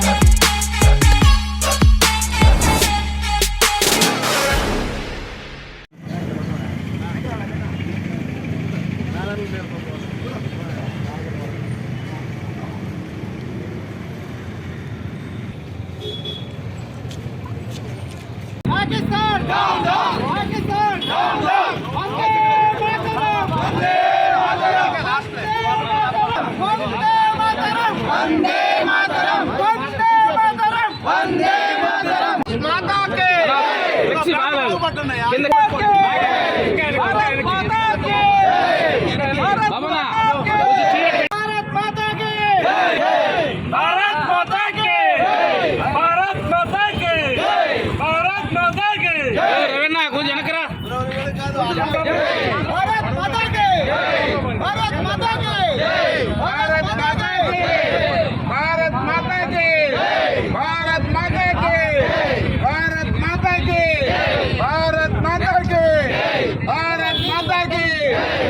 job. Raveena కొంచెం వెనకరా भारत माता के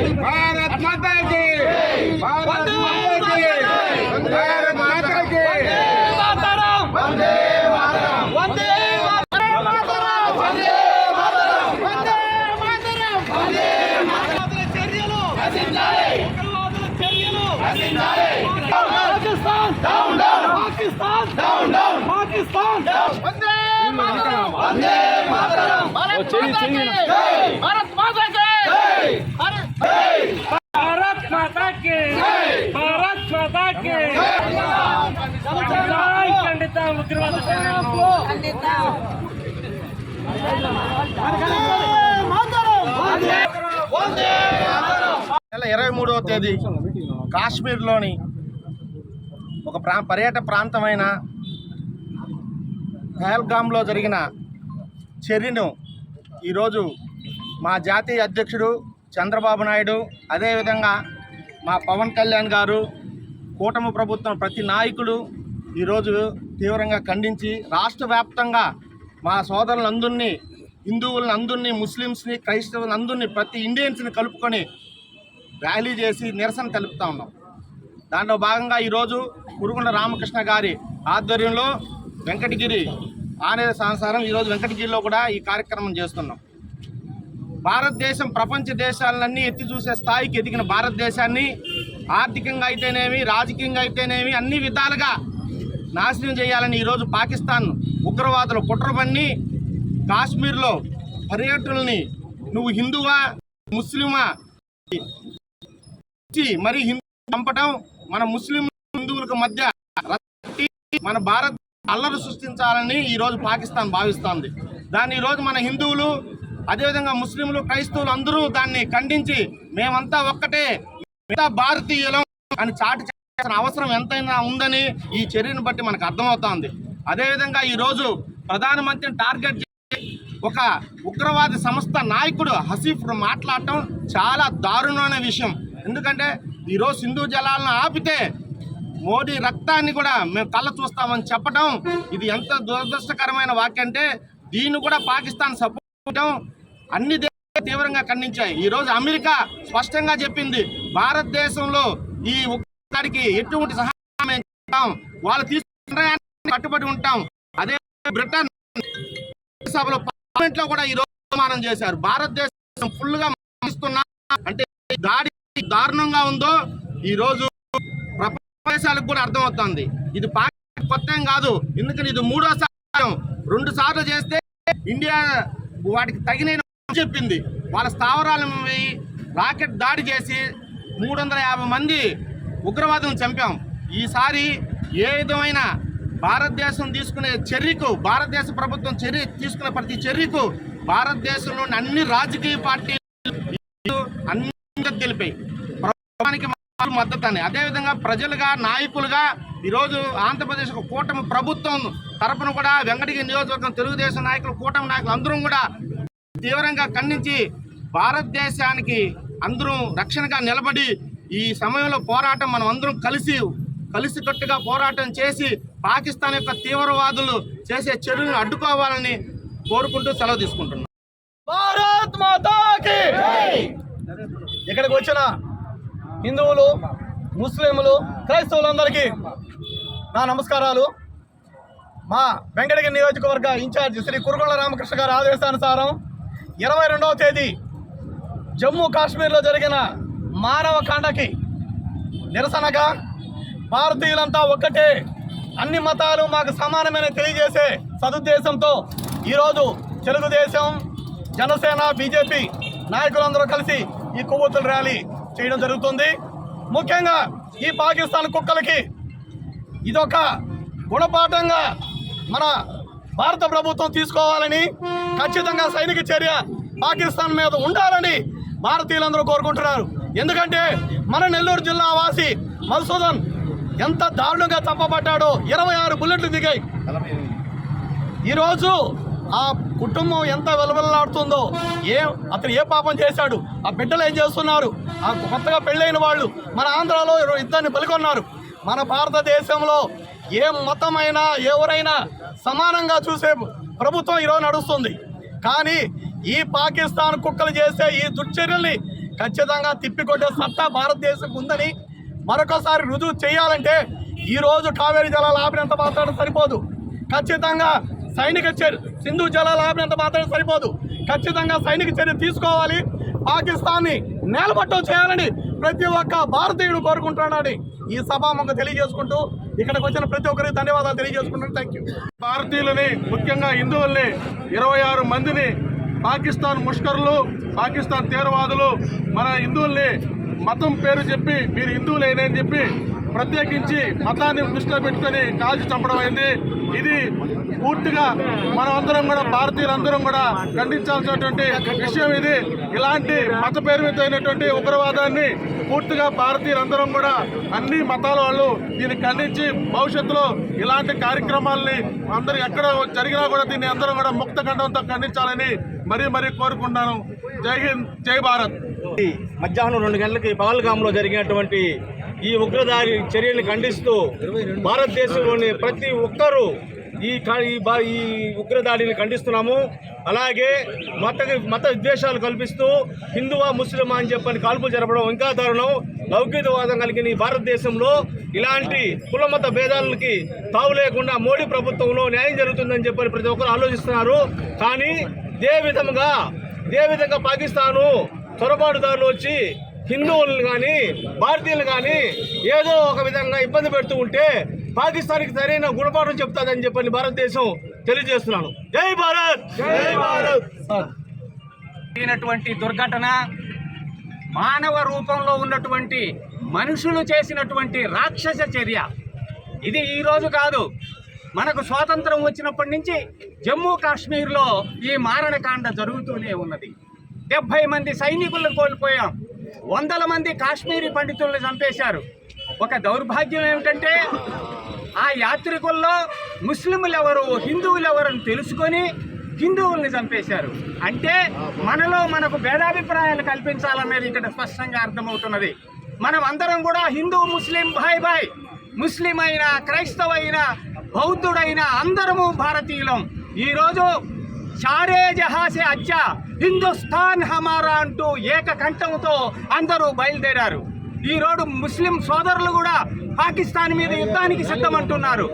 भारत माता के भारत माता के నెల ఇరవై మూడవ తేదీ కాశ్మీర్లోని ఒక ప్రా పర్యాటక ప్రాంతమైన పహల్గామ్లో జరిగిన చర్యను ఈరోజు మా జాతీయ అధ్యక్షుడు చంద్రబాబు నాయుడు అదేవిధంగా మా పవన్ కళ్యాణ్ గారు కూటమి ప్రభుత్వం ప్రతి నాయకుడు ఈరోజు తీవ్రంగా ఖండించి రాష్ట్ర వ్యాప్తంగా మా సోదరులందరినీ హిందువులను అందరినీ ముస్లిమ్స్ని క్రైస్తవులను అందరినీ ప్రతి ఇండియన్స్ని కలుపుకొని ర్యాలీ చేసి నిరసన తెలుపుతా ఉన్నాం. దాంట్లో భాగంగా ఈరోజు కురుగుండ రామకృష్ణ గారి ఆధ్వర్యంలో వెంకటగిరి ఆనేర సంసారం ఈరోజు వెంకటగిరిలో కూడా ఈ కార్యక్రమం చేస్తున్నాం. భారతదేశం ప్రపంచ దేశాలన్నీ ఎత్తి చూసే స్థాయికి ఎదిగిన భారతదేశాన్ని ఆర్థికంగా అయితేనేమి రాజకీయంగా అయితేనేమి అన్ని విధాలుగా నాశనం చేయాలని ఈరోజు పాకిస్తాన్ ఉగ్రవాదులు కుట్రబన్ని కాశ్మీర్లో పర్యటనని నువ్వు హిందువా ముస్లిమా? మరి హిందూ చంపటం మన ముస్లిం హిందువులకు మధ్య మన భారత్ అల్లరు సృష్టించాలని ఈ రోజు పాకిస్తాన్ భావిస్తోంది. దాన్ని ఈరోజు రోజు మన హిందువులు అదేవిధంగా ముస్లింలు క్రైస్తవులు అందరూ దాన్ని ఖండించి మేమంతా ఒక్కటే మిగతా భారతీయులం అని చాటి అవసరం ఎంతైనా ఉందని ఈ చర్యను బట్టి మనకు అర్థమవుతోంది. అదేవిధంగా ఈరోజు ప్రధానమంత్రిని టార్గెట్ చేసి ఒక ఉగ్రవాద సంస్థ నాయకుడు హసీఫ్ మాట్లాడటం చాలా దారుణమైన విషయం. ఎందుకంటే ఈరోజు సింధు జలాలను ఆపితే మోడీ రక్తాన్ని కూడా మేము కళ్ళ చూస్తామని చెప్పడం ఇది ఎంత దురదృష్టకరమైన వాక్యం అంటే దీన్ని కూడా పాకిస్తాన్ సపోర్ట్ అన్ని దేశాలు తీవ్రంగా ఖండించాయి. ఈ రోజు అమెరికా స్పష్టంగా చెప్పింది భారతదేశంలో ఈ ప్రభుత్వానికి ఎటువంటి సహాయం చేస్తాం. వాళ్ళు తీసుకున్న కట్టుబడి ఉంటాం. అదే బ్రిటన్ సభలో పార్లమెంట్లో కూడా ఈ రోజు తీర్మానం చేశారు. భారతదేశం ఫుల్గా అంటే దాడి దారుణంగా ఉందో ఈ రోజు ప్రపంచాలకు కూడా అర్థమవుతుంది. ఇది పాకిస్తాన్ కొత్త ఏం కాదు. ఎందుకని ఇది మూడోసారి రెండు సార్లు చేస్తే ఇండియా వాటికి తగిన చెప్పింది. వాళ్ళ స్థావరాలను వేయి రాకెట్ దాడి చేసి మూడు వందల యాభై మంది ఉగ్రవాదం చంపాం. ఈసారి ఏ విధమైన భారతదేశం తీసుకునే చర్యకు భారతదేశ ప్రభుత్వం చర్య తీసుకునే ప్రతి చర్యకు భారతదేశంలోని అన్ని రాజకీయ పార్టీలు అన్ని తెలిపాయి ప్రభుత్వానికి మద్దతు అని అదేవిధంగా ప్రజలుగా నాయకులుగా ఈరోజు ఆంధ్రప్రదేశ్ కూటమి ప్రభుత్వం తరపున కూడా వెంకటగిరి నియోజకవర్గం తెలుగుదేశం నాయకులు కూటమి నాయకులు అందరం కూడా తీవ్రంగా ఖండించి భారతదేశానికి అందరూ రక్షణగా నిలబడి ఈ సమయంలో పోరాటం మనం అందరం కలిసి కలిసికట్టుగా పోరాటం చేసి పాకిస్తాన్ యొక్క తీవ్రవాదులు చేసే చర్యలను అడ్డుకోవాలని కోరుకుంటూ సెలవు తీసుకుంటున్నాం. భారత్ మాతా ఇక్కడికి వచ్చిన హిందువులు ముస్లింలు క్రైస్తవులందరికీ నా నమస్కారాలు. మా వెంకటగిరి నియోజకవర్గ ఇన్ఛార్జ్ శ్రీ కురుగొండ రామకృష్ణ గారి ఆదేశానుసారం ఇరవై రెండవ తేదీ జమ్మూ కాశ్మీర్లో జరిగిన మానవ కాండకి నిరసనగా భారతీయులంతా ఒక్కటే. అన్ని మతాలు మాకు సమానమైన తెలియజేసే సదుద్దేశంతో ఈరోజు తెలుగుదేశం జనసేన బీజేపీ నాయకులందరూ కలిసి ఈ కొవ్వొత్తుల ర్యాలీ చేయడం జరుగుతుంది. ముఖ్యంగా ఈ పాకిస్తాన్ కుక్కలకి ఇదొక గుణపాఠంగా మన భారత ప్రభుత్వం తీసుకోవాలని ఖచ్చితంగా సైనిక చర్య పాకిస్తాన్ మీద ఉండాలని భారతీయులందరూ కోరుకుంటున్నారు. ఎందుకంటే మన నెల్లూరు జిల్లా వాసి మధుసూదన్ ఎంత దారుణంగా చంపబడ్డాడో ఇరవై ఆరు బుల్లెట్లు దిగాయి. ఈరోజు ఆ కుటుంబం ఎంత వెలవెలలాడుతుందో ఏ అతను ఏ పాపం చేశాడు ఆ బిడ్డలు ఏం చేస్తున్నారు ఆ కొత్తగా పెళ్ళైన వాళ్ళు మన ఆంధ్రాలో ఇద్దరిని పలుకొన్నారు. మన భారతదేశంలో ఏ మతమైనా ఎవరైనా సమానంగా చూసే ప్రభుత్వం ఈరోజు నడుస్తుంది. కానీ ఈ పాకిస్తాన్ కుక్కలు చేసే ఈ దుర్చర్యల్ని ఖచ్చితంగా తిప్పికొట్టే సత్తా భారతదేశం ఉందని మరొకసారి రుజువు చేయాలంటే ఈ రోజు కావేరీ జలాలు ఆపినంత మాత్రం సరిపోదు. ఖచ్చితంగా సైనిక చర్య సింధు జలాలు ఆపినంత మాత్రం సరిపోదు. ఖచ్చితంగా సైనిక చర్య తీసుకోవాలి. పాకిస్తాన్ని నేలమట్టం చేయాలని ప్రతి ఒక్క భారతీయుడు కోరుకుంటున్నాడని ఈ సభాముఖ తెలియజేసుకుంటూ ఇక్కడికి వచ్చిన ప్రతి ఒక్కరికి ధన్యవాదాలు తెలియజేసుకుంటున్నాను. థ్యాంక్ యూ భారతీయులని ముఖ్యంగా హిందువుల్ని ఇరవై ఆరు మందిని పాకిస్తాన్ ముష్కరులు పాకిస్తాన్ తీవ్రవాదులు మన హిందువుల్ని మతం పేరు చెప్పి మీరు హిందువులేనని చెప్పి ప్రత్యేకించి మతాన్ని దృష్టిలో పెట్టుకొని కాల్చి చంపడం అయింది. ఇది పూర్తిగా మనం అందరం కూడా భారతీయులందరం కూడా ఖండించాల్సినటువంటి విషయం ఇది. ఇలాంటి మత పేరు మీద అయినటువంటి ఉగ్రవాదాన్ని పూర్తిగా భారతీయులందరం కూడా అన్ని మతాల వాళ్ళు దీన్ని ఖండించి భవిష్యత్తులో ఇలాంటి కార్యక్రమాలని అందరూ ఎక్కడ జరిగినా కూడా దీన్ని అందరం కూడా ముక్త ఖండంతో ఖండించాలని మరీ మరీ కోరుకుంటాను. జై హింద్ జై భారత్. మధ్యాహ్నం రెండు గంటలకి పహల్గామ్లో జరిగినటువంటి ఈ ఉగ్రదారి చర్యల్ని ఖండిస్తూ భారతదేశంలోని ప్రతి ఒక్కరూ ఈ ఈ ఉగ్రదాడిని ఖండిస్తున్నాము. అలాగే మత మత విద్వేషాలు కల్పిస్తూ హిందువా ముస్లిమా అని చెప్పని కాల్పులు జరపడం ఇంకా దారుణం. లౌకికవాదం కలిగిన ఈ భారతదేశంలో ఇలాంటి కులమత భేదాలకి తావు లేకుండా మోడీ ప్రభుత్వంలో న్యాయం జరుగుతుందని చెప్పని ప్రతి ఒక్కరు ఆలోచిస్తున్నారు. కానీ ఇదే విధంగా ఇదే విధంగా పాకిస్తాను చొరబాటుదారులు వచ్చి హిందువులను కానీ భారతీయులు కానీ ఏదో ఒక విధంగా ఇబ్బంది పెడుతూ ఉంటే పాకిస్తాన్కి సరైన గుణపాఠం చెప్తాదని చెప్పని భారతదేశం తెలియజేస్తున్నాను. జై భారత్! జై భారత్! జరిగినటువంటి దుర్ఘటన మానవ రూపంలో ఉన్నటువంటి మనుషులు చేసినటువంటి రాక్షస చర్య. ఇది ఈ రోజు కాదు. మనకు స్వాతంత్రం వచ్చినప్పటి నుంచి జమ్మూ కాశ్మీర్లో ఈ మారణకాండ జరుగుతూనే ఉన్నది. డెబ్భై మంది సైనికులను కోల్పోయాం. వందల మంది కాశ్మీరీ పండితులను చంపేశారు. ఒక దౌర్భాగ్యం ఏమిటంటే ఆ యాత్రికుల్లో ముస్లింలు ఎవరు హిందువులు ఎవరని తెలుసుకొని హిందువుల్ని చంపేశారు. అంటే మనలో మనకు భేదాభిప్రాయాలు కల్పించాలనేది ఇక్కడ స్పష్టంగా అర్థమవుతున్నది. మనం అందరం కూడా హిందూ ముస్లిం భాయ్ భాయ్ ముస్లిం అయినా క్రైస్తవైన బౌద్ధుడైన అందరము భారతీయులం. ఈరోజు షారే జహాసే అచ్చా హిందుస్థాన్ హమారా అంటూ ఏకకంఠంతో అందరూ బయలుదేరారు. ఈరోజు ముస్లిం సోదరులు కూడా పాకిస్తాన్ మీద యుద్ధానికి సిద్ధమంటున్నారు.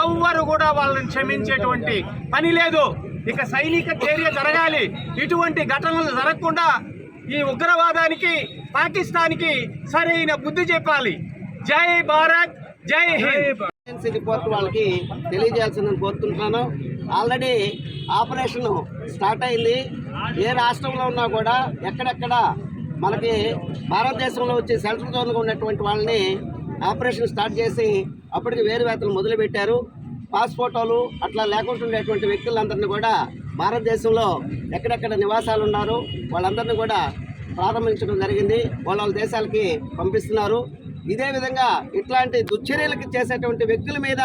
ఎవ్వరు కూడా వాళ్ళని క్షమించేటువంటి పని లేదు. ఇక సైనిక చర్య జరగాలి. ఇటువంటి ఘటనలు జరగకుండా ఈ ఉగ్రవాదానికి పాకిస్తాన్కి సరైన బుద్ధి చెప్పాలి. జై భారత్ జై హింద్. రిపోర్ట్ వాళ్ళకి తెలియజేయాల్సిందని కోరుతుంటున్నాను. ఆల్రెడీ ఆపరేషన్ స్టార్ట్ అయింది. ఏ రాష్ట్రంలో ఉన్నా కూడా ఎక్కడెక్కడ మనకి భారతదేశంలో వచ్చి సెంట్రల్ జోన్గా ఉన్నటువంటి వాళ్ళని ఆపరేషన్ స్టార్ట్ చేసి అప్పటికి వేరు వేతలు మొదలుపెట్టారు. పాస్పోర్టోలు అట్లా లేకుండా ఉండేటువంటి వ్యక్తులందరినీ కూడా భారతదేశంలో ఎక్కడెక్కడ నివాసాలు ఉన్నారు వాళ్ళందరినీ కూడా ప్రారంభించడం జరిగింది. వాళ్ళ దేశాలకి పంపిస్తున్నారు. ఇదే విధంగా ఇట్లాంటి దుశ్చర్యలకు చేసేటువంటి వ్యక్తుల మీద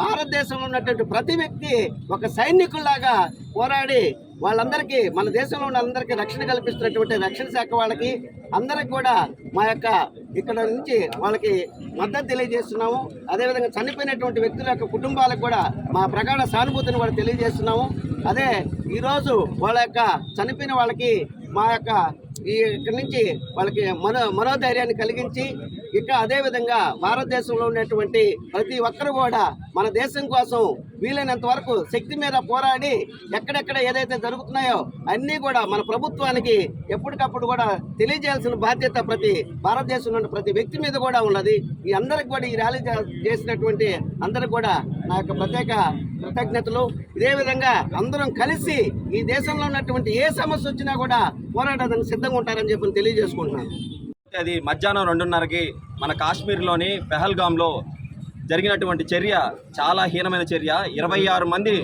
భారతదేశంలో ఉన్నటువంటి ప్రతి వ్యక్తి ఒక సైనికుల్లాగా పోరాడి వాళ్ళందరికీ మన దేశంలో ఉన్న అందరికీ రక్షణ కల్పిస్తున్నటువంటి రక్షణ శాఖ వాళ్ళకి అందరికి కూడా మా యొక్క ఇక్కడ నుంచి వాళ్ళకి మద్దతు తెలియజేస్తున్నాము. అదేవిధంగా చనిపోయినటువంటి వ్యక్తుల యొక్క కుటుంబాలకు కూడా మా ప్రగాఢ సానుభూతిని కూడా తెలియజేస్తున్నాము. అదే ఈరోజు వాళ్ళ యొక్క చనిపోయిన వాళ్ళకి మా యొక్క ఈ ఇక్కడి నుంచి వాళ్ళకి మనో మనోధైర్యాన్ని కలిగించి ఇక అదేవిధంగా భారతదేశంలో ఉన్నటువంటి ప్రతి ఒక్కరు కూడా మన దేశం కోసం వీలైనంత వరకు శక్తి మీద పోరాడి ఎక్కడెక్కడ ఏదైతే జరుగుతున్నాయో అన్నీ కూడా మన ప్రభుత్వానికి ఎప్పటికప్పుడు కూడా తెలియజేయాల్సిన బాధ్యత ప్రతి భారతదేశంలో ప్రతి వ్యక్తి మీద కూడా ఉన్నది. ఈ అందరికి కూడా ఈ ర్యాలీ చేసినటువంటి అందరికి కూడా నా యొక్క ప్రత్యేక కృతజ్ఞతలు. ఇదే విధంగా అందరం కలిసి ఈ దేశంలో ఉన్నటువంటి ఏ సమస్య వచ్చినా కూడా పోరాడడానికి సిద్ధంగా ఉంటారని చెప్పి తెలియజేసుకుంటున్నాను. అది మధ్యాహ్నం రెండున్నరకి మన కాశ్మీర్లోని పెహల్గామ్లో జరిగినటువంటి చర్య చాలా హీనమైన చర్య. ఇరవై ఆరు మంది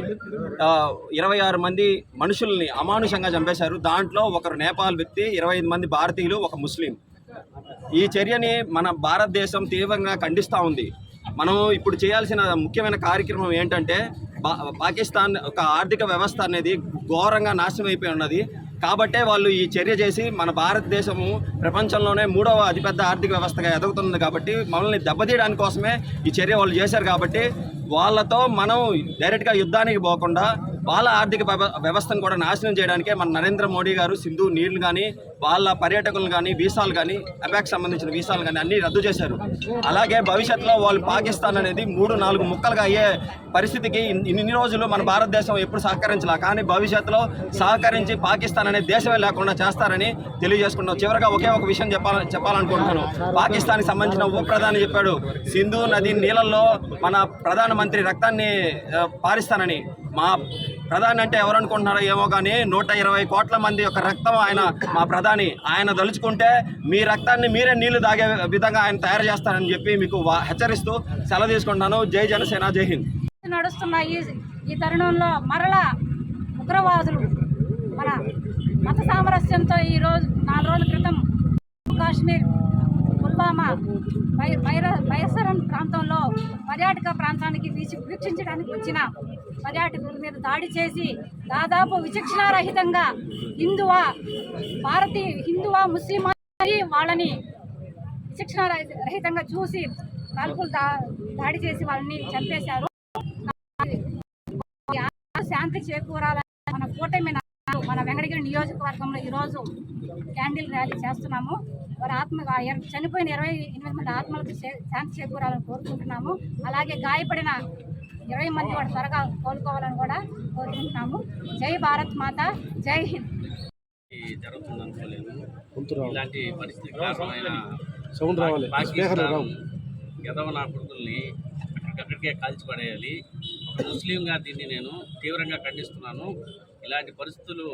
ఇరవై ఆరు మంది మనుషుల్ని అమానుషంగా చంపేశారు. దాంట్లో ఒకరు నేపాల్ వ్యక్తి ఇరవై ఐదు మంది భారతీయులు ఒక ముస్లిం. ఈ చర్యని మన భారతదేశం తీవ్రంగా ఖండిస్తూ ఉంది. మనం ఇప్పుడు చేయాల్సిన ముఖ్యమైన కార్యక్రమం ఏంటంటే పాకిస్తాన్ ఒక ఆర్థిక వ్యవస్థ అనేది ఘోరంగా నాశనం అయిపోయి ఉన్నది. కాబట్టే వాళ్ళు ఈ చర్య చేసి మన భారతదేశము ప్రపంచంలోనే మూడవ అతిపెద్ద ఆర్థిక వ్యవస్థగా ఎదుగుతుంది కాబట్టి మనల్ని దెబ్బతీయడానికి కోసమే ఈ చర్య వాళ్ళు చేశారు కాబట్టి వాళ్ళతో మనం డైరెక్ట్గా యుద్ధానికి పోకుండా వాళ్ళ ఆర్థిక వ్యవ- వ్యవస్థను కూడా నాశనం చేయడానికే మన నరేంద్ర మోడీ గారు సింధు నీళ్ళు కానీ వాళ్ళ పర్యాటకులు కానీ వీసాలు కానీ అబాక్ సంబంధించిన వీసాలు కానీ అన్నీ రద్దు చేశారు. అలాగే భవిష్యత్తులో వాళ్ళు పాకిస్తాన్ అనేది మూడు నాలుగు ముక్కలుగా అయ్యే పరిస్థితికి ఇన్ని రోజులు మన భారతదేశం ఎప్పుడు సహకరించలా. కానీ భవిష్యత్తులో సహకరించి పాకిస్తాన్ అనే దేశమే లేకుండా చేస్తారని తెలియజేసుకుంటున్నాం. చివరిగా ఒకే ఒక విషయం చెప్పాల చెప్పాలనుకుంటున్నాను. పాకిస్తాన్కి సంబంధించిన ఉప ప్రధాని చెప్పాడు సింధు నది నీళ్ళల్లో మన ప్రధానమంత్రి రక్తాన్ని పారిస్తానని. మా ప్రధాని అంటే ఎవరు అనుకుంటున్నారో ఏమో కానీ నూట ఇరవై కోట్ల మంది యొక్క రక్తం ఆయన మా ప్రధాని ఆయన దలుచుకుంటే మీ రక్తాన్ని మీరే నీళ్ళు తాగే విధంగా ఆయన తయారు చేస్తారని చెప్పి మీకు వా- హెచ్చరిస్తూ సెలవు తీసుకుంటాను జై జనసేన జై హింద్. నడుస్తున్న ఈ ఈ తరుణంలో మరలా ఉగ్రవాదులు మన మత సామరస్యంతో ఈ రోజు నాలుగు రోజుల క్రితం కాశ్మీర్ పుల్వామా వై వైర వైఎస్ఆర్ఎం ప్రాంతంలో పర్యాటక ప్రాంతానికి వీక్షించడానికి వచ్చిన పర్యాటకుల మీద దాడి చేసి దాదాపు విచక్షణారహితంగా హిందువా భారతీయ హిందువా ముస్లిమా వాళ్ళని విచక్షణ రహితంగా చూసి కాల్పులు దా దాడి చేసి వాళ్ళని చంపేశారు. శాంతి చేకూరాలని మన కూటమి మన వెంకటగిరి నియోజకవర్గంలో ఈరోజు క్యాండిల్ ర్యాలీ చేస్తున్నాము. వారి ఆత్మ చనిపోయిన ఇరవై ఎనిమిది మంది ఆత్మలకు శాంతి చేకూరాలని కోరుకుంటున్నాము. అలాగే గాయపడిన ఇరవై మంది కూడా త్వరగా కోలుకోవాలని కూడా కోరుకుంటున్నాము. జై భారత్ మాత జై హింద్. జరుగుతుంది అనుకోలేదు ఇలాంటి పరిస్థితి నా కొడుకుల్ని అక్కడికక్కడికే కాల్చిపడేయాలి ఒక ముస్లింగా దీన్ని నేను తీవ్రంగా ఖండిస్తున్నాను. ఇలాంటి పరిస్థితులు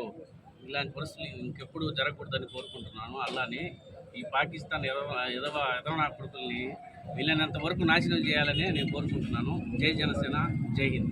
ఇలాంటి పరిస్థితులు ఇంకెప్పుడు జరగకూడదని కోరుకుంటున్నాను. అలానే ఈ పాకిస్తాన్ ఎదవ ఎదవ ఎదవ నా కొడుకుల్ని వీలైనంత వరకు నాశనం చేయాలని నేను కోరుకుంటున్నాను. జై జనసేన జై హింద్.